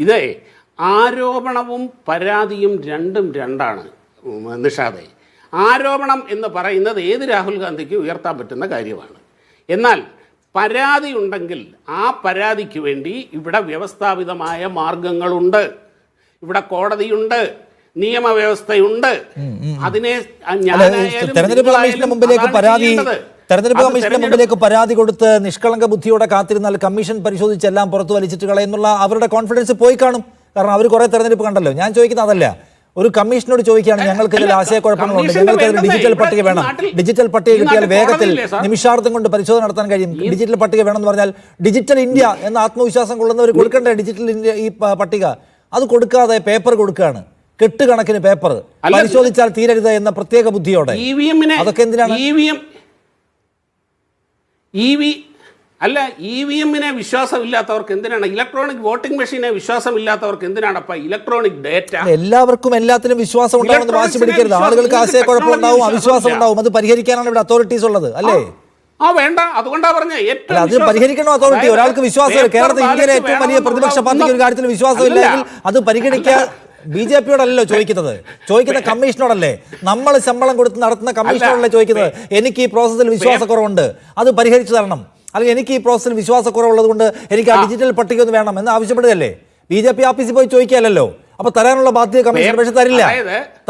ഇതേ ആരോപണവും പരാതിയും രണ്ടും രണ്ടാണ് നിഷാദെ. ആരോപണം എന്ന് പറയുന്നത് ഏത് രാഹുൽ ഗാന്ധിക്ക് ഉയർത്താൻ പറ്റുന്ന കാര്യമാണ്. എന്നാൽ പരാതി ഉണ്ടെങ്കിൽ ആ പരാതിക്ക് വേണ്ടി ഇവിടെ വ്യവസ്ഥാപിതമായ മാർഗങ്ങളുണ്ട്. ഇവിടെ കോടതിയുണ്ട് നിയമവ്യവസ്ഥയുണ്ട്. അതിനെ തെരഞ്ഞെടുപ്പ് കമ്മീഷന് മുമ്പിലേക്ക് പരാതി. തെരഞ്ഞെടുപ്പ് കമ്മീഷന്റെ മുമ്പിലേക്ക് പരാതി കൊടുത്ത് നിഷ്കളങ്ക ബുദ്ധിയോടെ കാത്തിരുന്നാൽ കമ്മീഷൻ പരിശോധിച്ച് എല്ലാം പുറത്തു വലിച്ചിട്ട് കളയെന്നുള്ള അവരുടെ കോൺഫിഡൻസ് പോയി കാണും. കാരണം അവർ കുറെ തെരഞ്ഞെടുപ്പ് കണ്ടല്ലോ. ഞാൻ ചോദിക്കുന്നത് അതല്ല. ഒരു കമ്മീഷനോട് ചോദിക്കുകയാണ് ഞങ്ങൾക്ക് ഇതിൽ ആശയക്കുഴപ്പങ്ങളുണ്ട്. ഞങ്ങൾക്ക് ഇതിൽ ഡിജിറ്റൽ പട്ടിക വേണം. ഡിജിറ്റൽ പട്ടിക കിട്ടിയാൽ വേഗത്തിൽ നിമിഷാർത്ഥം കൊണ്ട് പരിശോധന നടത്താൻ കഴിയും. ഡിജിറ്റൽ പട്ടിക എന്ന് പറഞ്ഞാൽ ഡിജിറ്റൽ ഇന്ത്യ എന്ന ആത്മവിശ്വാസം കൊള്ളുന്നവർ കൊടുക്കേണ്ട ഡിജിറ്റൽ ഇന്ത്യ ഈ പട്ടിക? അത് കൊടുക്കാതെ പേപ്പർ കൊടുക്കുകയാണ്. കെട്ടുകണക്കിന് പേപ്പർ പരിശോധിച്ചാൽ തീരരുത് എന്ന പ്രത്യേക ബുദ്ധിയോടെ. അതൊക്കെ എന്തിനാണ്? ഇ വി അല്ല ഇ വി എമ്മിനെ വിശ്വാസമില്ലാത്തവർക്ക് എന്തിനാണ്? ഇലക്ട്രോണിക് വോട്ടിംഗ് മെഷീനെ വിശ്വാസമില്ലാത്തവർക്ക് എന്തിനാണ് അപ്പൊ ഇലക്ട്രോണിക് ഡേറ്റ? എല്ലാവർക്കും എല്ലാത്തിനും വിശ്വാസം ഉണ്ടാവുമെന്ന് വാശി പിടിക്കരുത്. ആളുകൾക്ക് നിങ്ങൾക്ക് ആശയക്കുഴപ്പം ഉണ്ടാവും അവിശ്വാസം ഉണ്ടാവും അത് പരിഹരിക്കാനാണ് ഇവിടെ അതോറിറ്റീസ് ഉള്ളത് അല്ലേ? ആ വേണ്ട. അതുകൊണ്ടാ പറഞ്ഞ ഏറ്റവും അത് പരിഹരിക്കണോ അതോറിറ്റി ഒരാൾക്ക് വിശ്വാസം കേരളത്തിൽ ഇന്ത്യയിലെ ഏറ്റവും വലിയ പ്രതിപക്ഷ പാർട്ടിക്ക് ഒരു കാര്യത്തിൽ വിശ്വാസം ഇല്ലെങ്കിൽ അത് പരിഗണിക്കാൻ ബി ജെ പിയോടല്ലോ ചോദിക്കുന്നത്. ചോദിക്കുന്ന കമ്മീഷനോടല്ലേ? നമ്മൾ ശമ്പളം കൊടുത്ത് നടത്തുന്ന കമ്മീഷനോടല്ലേ ചോദിക്കുന്നത്? എനിക്ക് ഈ പ്രോസസ്സിൽ വിശ്വാസക്കുറവുണ്ട്. അത് പരിഹരിച്ചു തരണം. അല്ലെങ്കിൽ എനിക്ക് ഈ പ്രോസസ്സിൽ വിശ്വാസക്കുറവുള്ളത് കൊണ്ട് എനിക്ക് ആ ഡിജിറ്റൽ പട്ടിക ഒന്ന് വേണം എന്ന് ആവശ്യപ്പെടുകയല്ലേ? ബി ജെ പി ഓഫീസിൽ പോയി ചോദിക്കാമല്ലോ അപ്പൊ തരാനുള്ള ബാധ്യത കമ്മീഷൻ പക്ഷെ തരില്ല.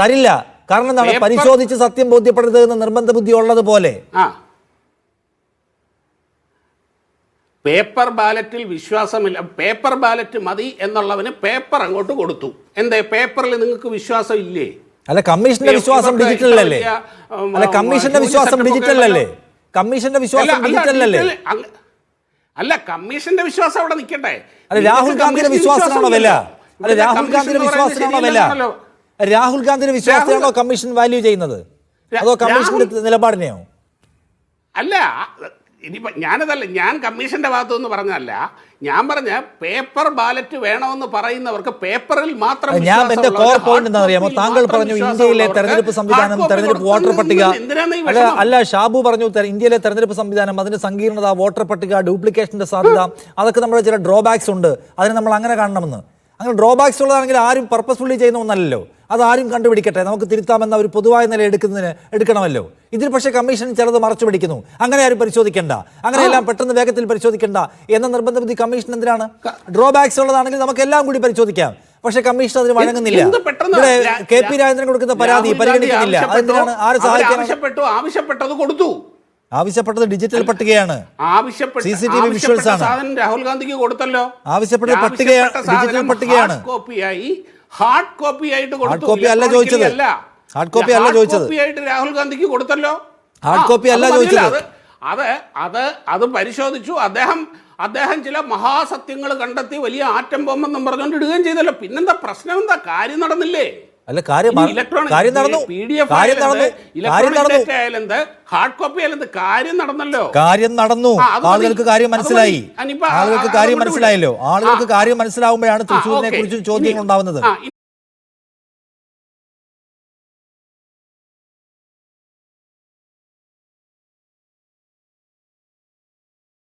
തരില്ല. കാരണം എന്താണ്? പരിശോധിച്ച് സത്യം ബോധ്യപ്പെടരുത് എന്ന് നിർബന്ധ ബുദ്ധി ഉള്ളത് പോലെ. പേപ്പർ ബാലറ്റിൽ വിശ്വാസമില്ല. പേപ്പർ ബാലറ്റ് മതി എന്നുള്ളവന് പേപ്പർ അങ്ങോട്ട് കൊടുത്തു. എന്തേ പേപ്പറിൽ നിങ്ങൾക്ക് വിശ്വാസം ഇല്ലേ അല്ല കമ്മീഷന്റെ വിശ്വാസം ഡിജിറ്റലല്ലേ? അല്ല കമ്മീഷന്റെ വിശ്വാസം ഡിജിറ്റലല്ലേ? കമ്മീഷന്റെ വിശ്വാസം ഡിജിറ്റലല്ലേ? അല്ല കമ്മീഷന്റെ വിശ്വാസം അവിടെ നിൽക്കട്ടെ. അല്ല രാഹുൽ ഗാന്ധിയുടെ വിശ്വാസമാണോ വില? അല്ല രാഹുൽ ഗാന്ധിയുടെ വിശ്വാസമാണോ വില? രാഹുൽ ഗാന്ധിയുടെ വിശ്വാസമാണോ കമ്മീഷൻ വാല്യൂ ചെയ്യുന്നത്? അതോ കമ്മീഷന്റെ നിലപാടിനെയോ? അല്ല ഇനിയിപ്പോ ഞാനതല്ല ഞാൻ കമ്മീഷന്റെ ഭാഗത്തു നിന്ന് പറഞ്ഞല്ല ഞാൻ പറഞ്ഞ പേപ്പർ ബാലറ്റ് വേണമെന്ന് പറയുന്നവർക്ക് പേപ്പറിൽ മാത്രം ഞാൻ എന്റെ കോർ പോയിന്റ് എന്താ അറിയാമോ? താങ്കൾ പറഞ്ഞു ഇന്ത്യയിലെ തെരഞ്ഞെടുപ്പ് സംവിധാനം തെരഞ്ഞെടുപ്പ് വോട്ടർ പട്ടിക. അല്ല അല്ല ഷാബു പറഞ്ഞു ഇന്ത്യയിലെ തെരഞ്ഞെടുപ്പ് സംവിധാനം അതിന്റെ സങ്കീർണത വോട്ടർ പട്ടിക ഡ്യൂപ്ലിക്കേഷന്റെ സാധ്യത അതൊക്കെ നമ്മുടെ ചില ഡ്രോബാക്സ് ഉണ്ട്. അതിനെ നമ്മൾ അങ്ങനെ കാണണമെന്ന്. അങ്ങനെ ഡ്രോബാക്സ് ഉള്ളതാണെങ്കിൽ ആരും പർപ്പസ്ഫുള്ളി ചെയ്യുന്ന ഒന്നല്ലല്ലോ. അത് ആരും കണ്ടുപിടിക്കട്ടെ? നമുക്ക് തിരുത്താമെന്ന ഒരു പൊതുവായ നില എടുക്കുന്നതിന് എടുക്കണമല്ലോ. ഇതിൽ പക്ഷേ കമ്മീഷൻ ചിലത് മറച്ചു പിടിക്കുന്നു. അങ്ങനെ ആരും പരിശോധിക്കേണ്ട. അങ്ങനെയെല്ലാം പെട്ടെന്ന് വേഗത്തിൽ പരിശോധിക്കേണ്ട എന്ന നിർബന്ധ ബുദ്ധി കമ്മീഷൻ എന്തിനാണ്? ഡ്രോബാക്സ് ഉള്ളതാണെങ്കിൽ നമുക്ക് എല്ലാം കൂടി പരിശോധിക്കാം. പക്ഷെ കമ്മീഷൻ അതിന് വഴങ്ങുന്നില്ല. ഇവിടെ കെ പി രാജേന്ദ്രൻ കൊടുക്കുന്ന പരാതി പരിഗണിക്കുന്നില്ല. അതെന്തിനാണ്? ആര് ആവശ്യപ്പെട്ടു ആവശ്യപ്പെട്ടത് കൊടുത്തു. ആവശ്യപ്പെട്ടത് ഡിജിറ്റൽ പട്ടികയാണ്. C C T V visuals ആണ്. രാഹുൽ ഗാന്ധിക്ക് കൊടുത്തല്ലോ. ആവശ്യപ്പെട്ട പട്ടികയാണ് ഡിജിറ്റൽ പട്ടികയാണ്. കോപ്പിയായി ഹാർഡ് കോപ്പി ആയിട്ട് കൊടുത്തു കോപ്പി അല്ല ചോദിച്ചത്. അല്ല. ഹാർഡ് കോപ്പി അല്ല ചോദിച്ചത്. ആയിട്ട് രാഹുൽ ഗാന്ധിക്ക് കൊടുത്തല്ലോ ഹാർഡ് കോപ്പി അല്ല ചോദിച്ചത്. അത് അത് അത് പരിശോധിച്ചു അദ്ദേഹം അദ്ദേഹം ചില മഹാസത്യങ്ങൾ കണ്ടെത്തി വലിയ ആറ്റം ബോംബെന്നും പറഞ്ഞുകൊണ്ട് ഇടുകയും ചെയ്തല്ലോ പിന്നെന്താ പ്രശ്നം എന്താ കാര്യം നടന്നില്ലേ അല്ല കാര്യം കാര്യം നടന്നു. കാര്യം നടന്നു. കാര്യം നടന്നു. ഹാർഡ് കോപ്പി ആയാലും കാര്യം നടന്നല്ലോ. കാര്യം നടന്നു. ആളുകൾക്ക് കാര്യം മനസ്സിലായി. ആളുകൾക്ക് കാര്യം മനസ്സിലായല്ലോ. ആളുകൾക്ക് കാര്യം മനസ്സിലാവുമ്പോഴാണ് തൃശ്ശൂരിനെ കുറിച്ച് ചോദ്യങ്ങൾ ഉണ്ടാവുന്നത്.